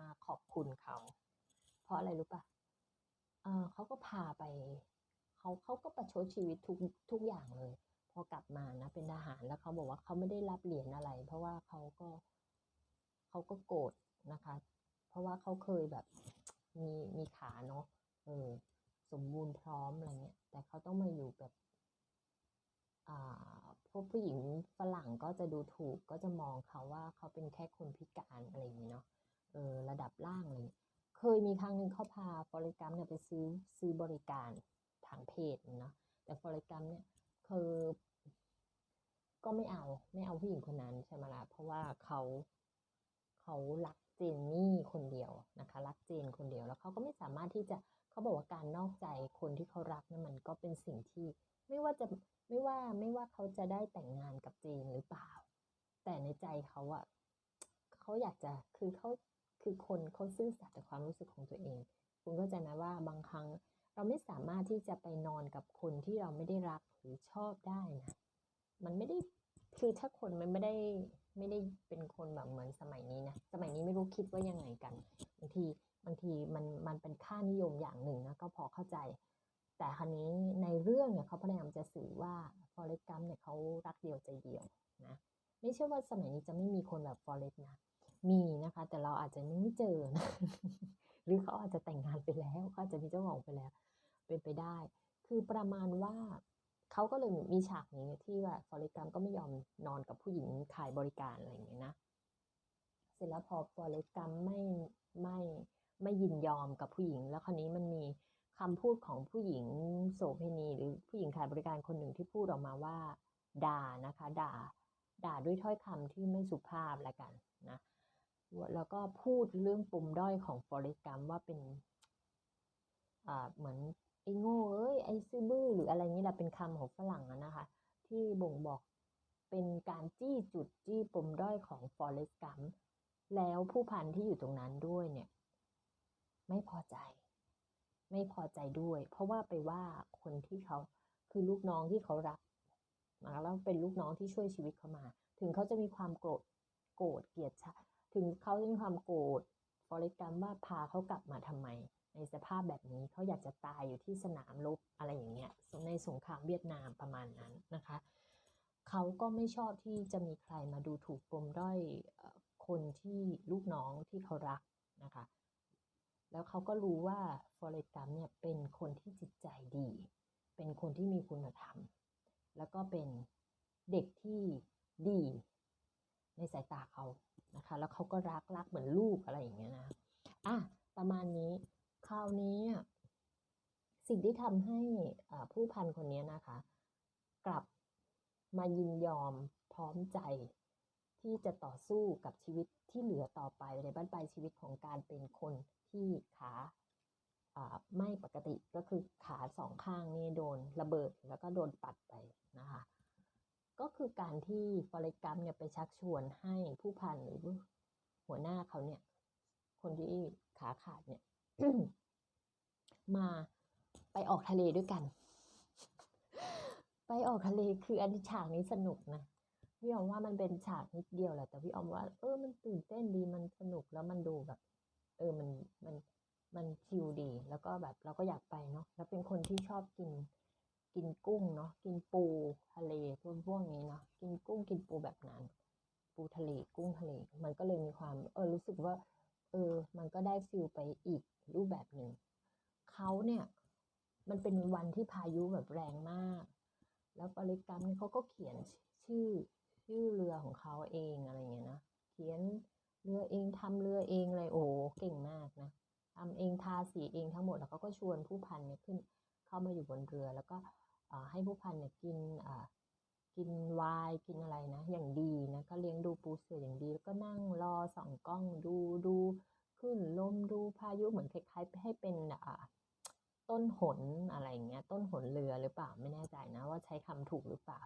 มาขอบคุณเขา เพราะอะไรรู้ปะเเขาก็พาไปเขาเขาก็ประชดชีวิตทุกทุกอย่างเลย พอกลับมานะเป็นทหารแล้วเขาบอกว่าเขาไม่ได้รับเหรียญอะไร เพราะว่าเขาก็เขาก็โกรธนะคะ เพราะว่าเขาเคยแบบมีมีขาเนาะเออสมบูรณ์พร้อมอะไรเงี้ยแต่เขาต้องมาอยู่แบบพวกผู้หญิงฝรั่งก็จะดูถูกก็จะมองเขาว่าเขาเป็นแค่คนพิการอะไรอย่างนี้เนาะ เออระดับล่างเลยเคยมีครั้งหนึ่งเขาพาฟอริกัมเนี่ยไปซื้อซื้อบริการทางเพศเนาะแต่ฟอริกัมเนี่ยคือก็ไม่เอาไม่เอาผู้หญิงคนนั้นใช่ไหมล่ะเพราะว่าเขาเขารักเจนนี่คนเดียวนะคะรักเจนคนเดียวแล้วเขาก็ไม่สามารถที่จะเขาบอกว่าการนอกใจคนที่เขารักนี่ยมันก็เป็นสิ่งที่ไม่ว่าจะไม่ว่าไม่ว่าเขาจะได้แต่งงานกับเจนหรือเปล่า แต่ในใจเขาอะเขาอยากจะคือเขา คือคนเขาซื่อสัตย์กับความรู้สึกของตัวเอง คุณเข้าใจไหมว่าบางครั้งเราไม่สามารถที่จะไปนอนกับคนที่เราไม่ได้รักหรือชอบได้นะมันไม่ได้คือถ้าคนมันไม่ได้ไม่ได้เป็นคนแบบเหมือนสมัยนี้นะสมัยนี้ไม่รู้คิดว่ายังไงกันบางทีบางทีมันมันเป็นค่านิยมอย่างหนึ่งนะก็พอเข้าใจ แต่ครั้นี้ในเรื่องเนี่ยเขาพยายามจะสื่อว่าฟอเรสต์กัมเนี่ยเขารักเดียวใจเดียวนะไม่ใช่ว่าสมัยนี้จะไม่มีคนแบบฟอเรสต์นะ มีนะคะ แต่เราอาจจะไม่เจอนะหรือเขาอาจจะแต่งงานไปแล้วเขาอาจจะมีเจ้าของไปแล้ว เป็นไปได้ คือประมาณว่าเขาก็เลยมีฉากนี้ที่ว่าฟอรสต์กัมก็ไม่ยอมนอนกับผู้หญิงขายบริการอะไรอย่างเงี้ยนะเสร็จแล้วพอฟอรสต์กัมไม่ไม่ไม่ยินยอมกับผู้หญิง แล้วคราวนี้มันมีคำพูดของผู้หญิงโสเภณีหรือผู้หญิงขายบริการคนหนึ่งที่พูดออกมาว่า ด่านะคะ ด่า ด่าด้วยถ้อยคำที่ไม่สุภาพละกันนะ แล้วก็พูดเรื่องปมด้อยของฟอเรสกัมว่าเป็นอ่าเหมือนไอ้โง่เอ้ยไอ้ซื่อบื้อหรืออะไรนี้แหละเป็นคำของฝรั่งนะคะ ที่บ่งบอกเป็นการจี้จุดจี้ปมด้อยของฟอเรสกัมแล้วผู้พันที่อยู่ตรงนั้นด้วยเนี่ย ไม่พอใจ ไม่พอใจด้วย เพราะว่าไปว่าคนที่เขาคือลูกน้องที่เขารักมาแล้วเป็นลูกน้องที่ช่วยชีวิตเขามา ถึงเขาจะมีความโกรธโกรธเกลียดชา ถึงเขาจะมีความโกรธฟอเรสต์กัมว่าพาเขากลับมาทำไม ในสภาพแบบนี้เขาอยากจะตายอยู่ที่สนามรบอะไรอย่างเงี้ยในสงครามเวียดนามประมาณนั้นนะคะเขาก็ไม่ชอบที่จะมีใครมาดูถูกปมด้อยคนที่ลูกน้องที่เขารักนะคะ แล้วเขาก็รู้ว่าฟอเรสต์กัมเนี่ยเป็นคนที่จิตใจดี เป็นคนที่มีคุณธรรม แล้วก็เป็นเด็กที่ดีในสายตาเขา นะคะ แล้วเขาก็รักรักเหมือนลูกอะไรอย่างเงี้ยนะอะประมาณนี้คราวนี้สิ่งที่ทำให้ผู้พันคนนี้นะคะ กลับมายินยอมพร้อมใจที่จะต่อสู้กับชีวิตที่เหลือต่อไปในบ้านปลายชีวิตของการเป็นคนที่ขาไม่ปกติก็คือขาสองข้างนี่โดนระเบิดแล้วก็โดนตัดไปนะคะ ก็คือการที่ฟอเรกัมเนี่ยไปชักชวนให้ผู้พันหรือหัวหน้าเขาเนี่ย คนที่ขาขาดเนี่ย มาไปออกทะเลด้วยกัน ไปออกทะเลคืออันฉากนี้สนุกนะพี่ออมว่ามันเป็นฉากนิดเดียวแหละแต่พี่ออมว่า เออมันตื่นเต้นดีมันสนุกแล้วมันดูแบบ เออมันมันมันชิลดี แล้วก็แบบเราก็อยากไปเนาะแล้วเป็นคนที่ชอบกิน กินกุ้งเนาะกินปูทะเลพวกพวกนี้เนาะกินกุ้งกินปูแบบนั้น ปูทะเลกุ้งทะเล มันก็เลยมีความเออรู้สึกว่า เออ มันก็ได้ฟิลไปอีกรูปแบบหนึ่งเขาเนี่ย มันเป็นวันที่พายุแบบแรงมาก แล้วปริกรรมนี่เขาก็เขียนชื่อชื่อเรือของเขาเองอะไรเงี้ยนะเขียนเรือเองทำเรือเองเลยโอ้เก่งมากนะทำเองทาสีเองทั้งหมดแล้วเขาก็ชวนผู้พันเนี่ยขึ้นเข้ามาอยู่บนเรือแล้วก็ ให้ผู้พันเนี่ยกินกินวายกินอะไรนะ อย่างดีนะก็เลี้ยงดูปูเสืออย่างดีแล้วก็นั่งรอส่องกล้องดูดูขึ้นลมดูพายุเหมือนคล้ายๆให้เป็นอ่าต้นหนอะไรเงี้ยต้นหนเรือหรือเปล่าไม่แน่ใจนะ ว่าใช้คำถูกหรือเปล่า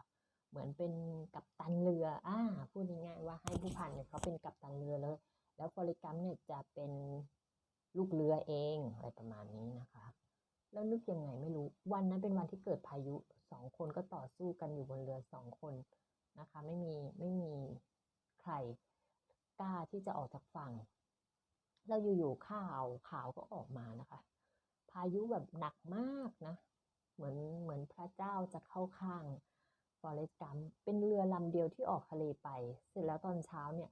เหมือนเป็นกัปตันเรืออ่าพูดง่ายๆว่าให้ผู้พันเนี่ยเขาเป็นกัปตันเรือเลย แล้วฟอริกัมเนี่ยจะเป็นลูกเรือเองอะไรประมาณนี้นะคะ แล้วนึกยังไงไม่รู้ วันนั้นเป็นวันที่เกิดพายุสองคนก็ต่อสู้กันอยู่บนเรือสองคนนะคะ ไม่มีไม่มีใครกล้าที่จะออกจากฝั่ง แล้วอยู่ๆข่าวข่าวก็ออกมานะคะ พายุแบบหนักมากนะ เหมือนเหมือนพระเจ้าจะเข้าข้างฟอเรสต์กัมเป็นเรือลำเดียวที่ออกทะเลไป เสร็จแล้วตอนเช้าเนี่ย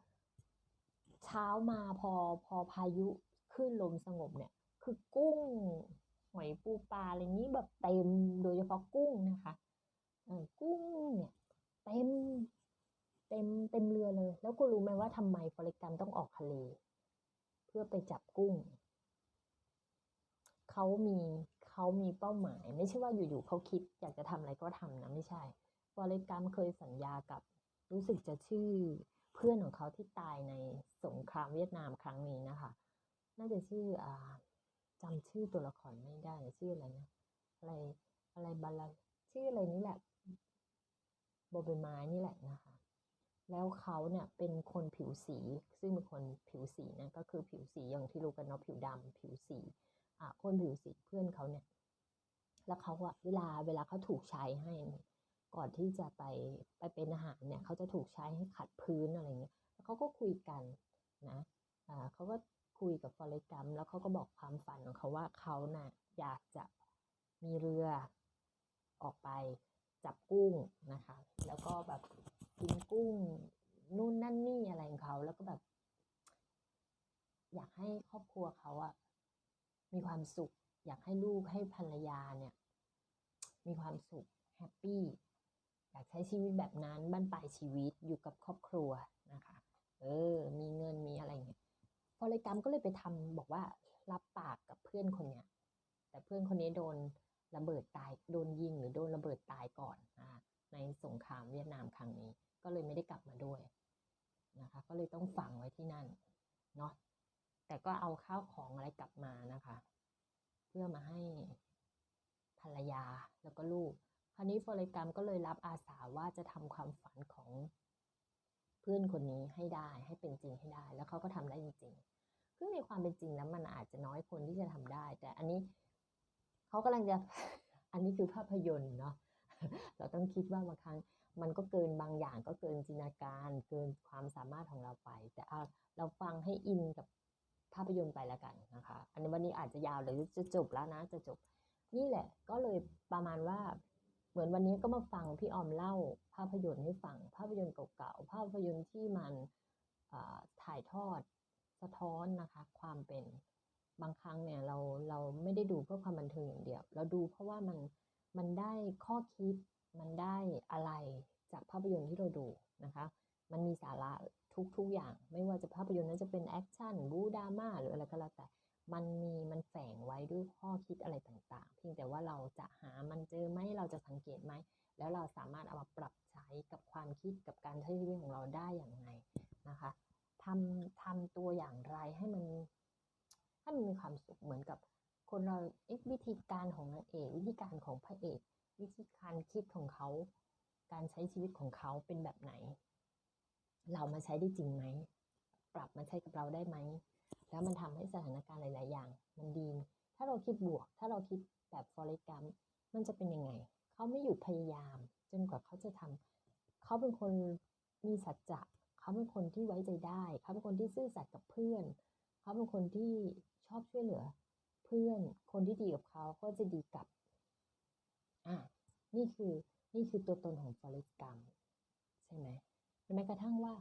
เช้ามาพอพอพายุขึ้นลมสงบเนี่ย คือกุ้ง ปูปลาอะไรนี้แบบเต็มโดยเฉพาะกุ้งนะคะกุ้งเนี่ยเต็มเต็มเต็มเรือเลย แล้วคุณรู้ไหมว่าทำไมฟอรสต์กัมต้องออกทะเล เพื่อไปจับกุ้งเขามีเขามีเป้าหมาย ไม่ใช่ว่าอยู่ๆเขาคิด อยากจะทำอะไรก็ทำนะไม่ใช่ฟอรสต์กัมเคยสัญญากับรู้สึกจะชื่อเพื่อนของเขาที่ตายในสงครามเวียดนามครั้งนี้นะคะ น่าจะชื่ออ่า จำชื่อตัวละครไม่ได้ชื่ออะไรนะอะไรอะไรบาลาชื่ออะไรนี่แหละโบอใบไม้นี่แหละนะคะ แล้วเขาเนี่ยเป็นคนผิวสี ซึ่งเป็นคนผิวสีนะก็คือผิวสีอย่างที่รู้กันเนาะผิวดำผิวสีอะคนผิวสีเพื่อนเขาเนี่ย แล้วเขาอะเวลาเวลาเขาถูกใช้ให้ ก่อนที่จะไปไปเป็นอาหารเนี่ยเขาจะถูกใช้ให้ขัดพื้นอะไรเงี้ยแล้วเขาก็คุยกันนะอ่าเขาก็ คุยกับฟอเรสต์กัมแล้วเขาก็บอกความฝันของเขาว่าเขาน่ะอยากจะมีเรือออกไปจับกุ้งนะคะ แล้วก็แบบกินกุ้งนู่นนั่นนี่อะไรของเขาแล้วก็แบบ อยากให้ครอบครัวเขาอะมีความสุข อยากให้ลูกให้ภรรยาเนี่ย มีความสุขแฮปปี้อยากใช้ชีวิตแบบนั้นบ้านปลายชีวิตอยู่กับครอบครัวนะคะ เออ มีเงินมีอะไรเงี้ย ฟอเรสต์กัมก็เลยไปทำบอกว่ารับปากกับเพื่อนคนเนี้ย แต่เพื่อนคนนี้โดนระเบิดตายโดนยิงหรือโดนระเบิดตายก่อนอ่าในสงครามเวียดนามครั้งนี้ ก็เลยไม่ได้กลับมาด้วยนะคะ ก็เลยต้องฝังไว้ที่นั่นเนาะแต่ก็เอาข้าวของอะไรกลับมานะคะ เพื่อมาให้ภรรยาแล้วก็ลูกคราวนี้ฟอเรสต์กัมก็เลยรับอาสาว่าจะทำความฝันของ พื่อนคนนี้ให้ได้ให้เป็นจริงให้ได้ แล้วเขาก็ทำได้จริงๆซึ่งในความเป็นจริงแล้วมันอาจจะน้อยคนที่จะทำได้ แต่อันนี้เขากำลังจะอันนี้คือภาพยนตร์เนาะเราต้องคิดว่าบางครั้งมันก็เกินบางอย่างก็เกินจินตนาการ เกินความสามารถของเราไป แต่อะเราฟังให้อินกับภาพยนตร์ไปแล้วกันนะคะ อันนี้วันนี้อาจจะยาวหรือจะจบแล้วนะจะจบ นี่แหละก็เลยประมาณว่าเหมือนวันนี้ก็มาฟังพี่ออมเล่า ภาพยนตร์ให้ฟัง ภาพยนตร์เก่าๆภาพยนตร์ที่มันอ่าถ่ายทอดสะท้อนนะคะความเป็นบางครั้งเนี่ยเราเราไม่ได้ดูเพื่อความบันเทิงอย่างเดียว เราดูเพราะว่ามันมันได้ข้อคิดมันได้อะไรจากภาพยนตร์ที่เราดูนะคะ มันมีสาระทุกทุกอย่าง ไม่ว่าจะภาพยนตร์นั้นจะเป็นแอคชั่นบูดราม่าหรืออะไรก็แล้วแต่ มันมีมันแฝงไว้ด้วยข้อคิดอะไรต่างๆ เพียงแต่ว่าเราจะหามันเจอไหมเราจะสังเกตไหม แล้วเราสามารถเอามาปรับใช้กับความคิดกับการใช้ชีวิตของเราได้อย่างไรนะคะทำทำตัวอย่างไรให้มันให้มันมีความสุขเหมือนกับคนเราเอ๊ะวิธีการของนางเอกวิธีการของพระเอก วิธีการคิดของเขา การใช้ชีวิตของเขาเป็นแบบไหน เรามาใช้ได้จริงไหม ปรับมาใช้กับเราได้ไหม แล้วมันทำให้สถานการณ์หลาย ๆ อย่าง มันดี ถ้าเราคิดบวก ถ้าเราคิดแบบฟอเรสกัมมันจะเป็นยังไง เขาไม่หยุดพยายาม จนกว่าเขาจะทำเขาเป็นคนมีสัจจะเขาเป็นคนที่ไว้ใจได้ เขาเป็นคนที่ซื่อสัตย์กับเพื่อน เขาเป็นคนที่ชอบช่วยเหลือ เพื่อน คนที่ดีกับเขาก็จะดีกับ อะ นี่คือ นี่คือตัวตนของฟอเรสกัมใช่ไหมแม้กระทั่งว่า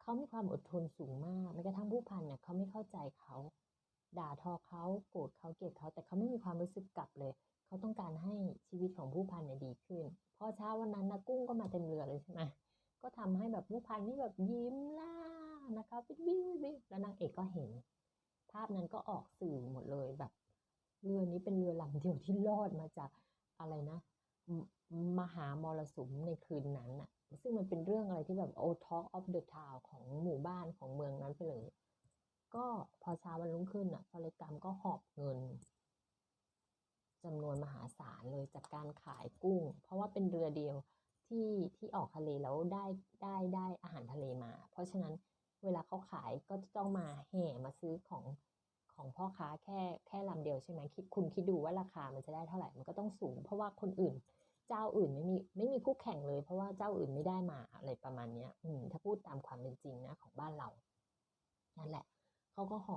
เขามีความอดทนสูงมากแม้กระทั่งผู้พันเนี่ยเขาไม่เข้าใจเขา ด่าทอเขาโกรธเขาเกลียดเขา แต่เขาไม่มีความรู้สึกกลับเลย เขาต้องการให้ชีวิตของผู้พันเนี่ยดีขึ้น พอเช้าวันนั้นนะกุ้งก็มาเต็มเรือเลยใช่ไหมก็ทำให้แบบผู้พันนี่แบบยิ้มล่านะคะวิววิววิวแล้วนางเอกก็เห็น ภาพนั้นก็ออกสื่อหมดเลยแบบ เรือนี้เป็นเรือลำเดียวที่รอดมาจากอะไรนะ มหามรสุมในคืนนั้นน่ะซึ่งมันเป็นเรื่องอะไรที่แบบโ Talk of the Town ของหมู่บ้านของเมืองนั้นไปเลย ก็พอเช้าวันรุ่งขึ้นอะฟอเรสต์กัมก็หอบเงินจำนวนมหาศาลเลยจากการขายกุ้ง เพราะว่าเป็นเรือเดียวที่ที่ออกทะเลแล้วได้ได้ได้อาหารทะเลมา เพราะฉะนั้นเวลาเขาขายก็จะต้องมาแห่มาซื้อของของพ่อค้าแค่แค่ลำเดียวใช่ไหมคิดคุณคิดดูว่าราคามันจะได้เท่าไหร่มันก็ต้องสูง เพราะว่าคนอื่น เจ้าอื่นไม่มีไม่มีคู่แข่งเลย เพราะว่าเจ้าอื่นไม่ได้มาอะไรประมาณเนี้ย อืม ถ้าพูดตามความเป็นจริงนะของบ้านเรา นั่นแหละ เขาก็หอ